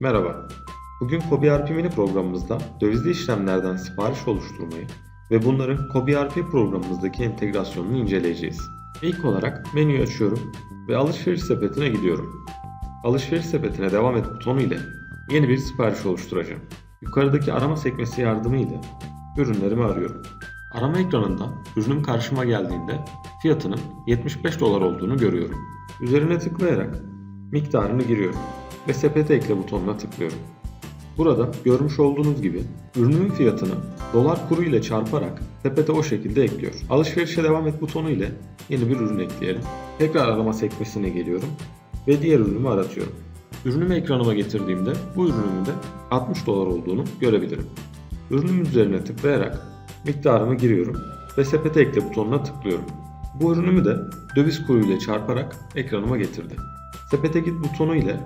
Merhaba. Bugün KobiRP mini programımızda dövizli işlemlerden sipariş oluşturmayı ve bunların KobiRP programımızdaki entegrasyonunu inceleyeceğiz. İlk olarak menüyü açıyorum ve alışveriş sepetine gidiyorum. Alışveriş sepetine devam et butonu ile yeni bir sipariş oluşturacağım. Yukarıdaki arama sekmesi yardımıyla ürünlerimi arıyorum. Arama ekranında ürünüm karşıma geldiğinde fiyatının 75 dolar olduğunu görüyorum. Üzerine tıklayarak miktarını giriyorum ve sepete ekle butonuna tıklıyorum. Burada görmüş olduğunuz gibi ürünün fiyatını dolar kuru ile çarparak sepete o şekilde ekliyor. Alışverişe devam et butonu ile yeni bir ürün ekleyelim. Tekrar arama sekmesine geliyorum ve diğer ürünümü aratıyorum. Ürünümü ekranıma getirdiğimde bu ürünümün de 60 dolar olduğunu görebilirim. Ürünüm üzerine tıklayarak miktarımı giriyorum ve sepete ekle butonuna tıklıyorum. Bu ürünümü de döviz kuru ile çarparak ekranıma getirdi. Sepete git butonu ile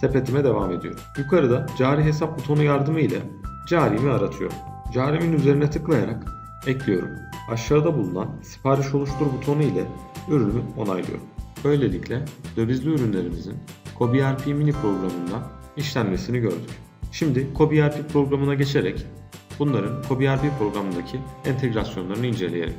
sepetime devam ediyorum. Yukarıda cari hesap butonu yardımı ile carimi aratıyorum. Carimin üzerine tıklayarak ekliyorum. Aşağıda bulunan sipariş oluştur butonu ile ürünümü onaylıyorum. Böylelikle dövizli ürünlerimizin KobiRP mini programından işlenmesini gördük. Şimdi KobiRP programına geçerek bunların KobiRP programındaki entegrasyonlarını inceleyelim.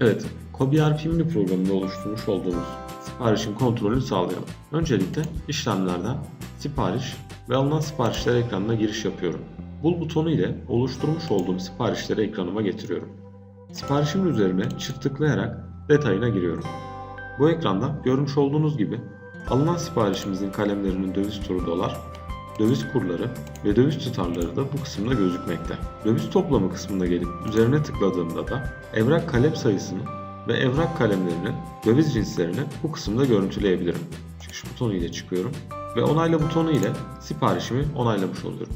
Evet, KobiRP mini programında oluşturmuş olduğumuz siparişin kontrolünü sağlayalım. Öncelikle işlemlerden sipariş ve alınan siparişler ekranına giriş yapıyorum. Bul butonu ile oluşturmuş olduğum siparişleri ekranıma getiriyorum. Siparişimin üzerine çift tıklayarak detayına giriyorum. Bu ekranda görmüş olduğunuz gibi alınan siparişimizin kalemlerinin döviz turu dolar, döviz kurları ve döviz tutarları da bu kısımda gözükmekte. Döviz toplamı kısmına gelip üzerine tıkladığımda da evrak kalem sayısını ve evrak kalemlerinin döviz cinslerini bu kısımda görüntüleyebilirim. Çıkış butonu ile çıkıyorum ve onayla butonu ile siparişimi onaylamış oluyorum.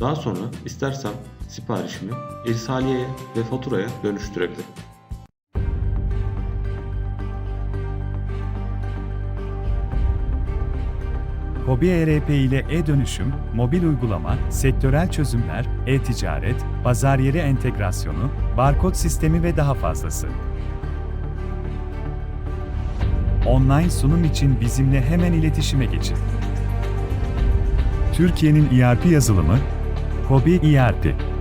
Daha sonra istersem siparişimi irsaliyeye ve faturaya dönüştürebilirim. Hobi ERP ile e-dönüşüm, mobil uygulama, sektörel çözümler, e-ticaret, pazar yeri entegrasyonu, barkod sistemi ve daha fazlası. Online sunum için bizimle hemen iletişime geçin. Türkiye'nin ERP yazılımı, Hobi ERP.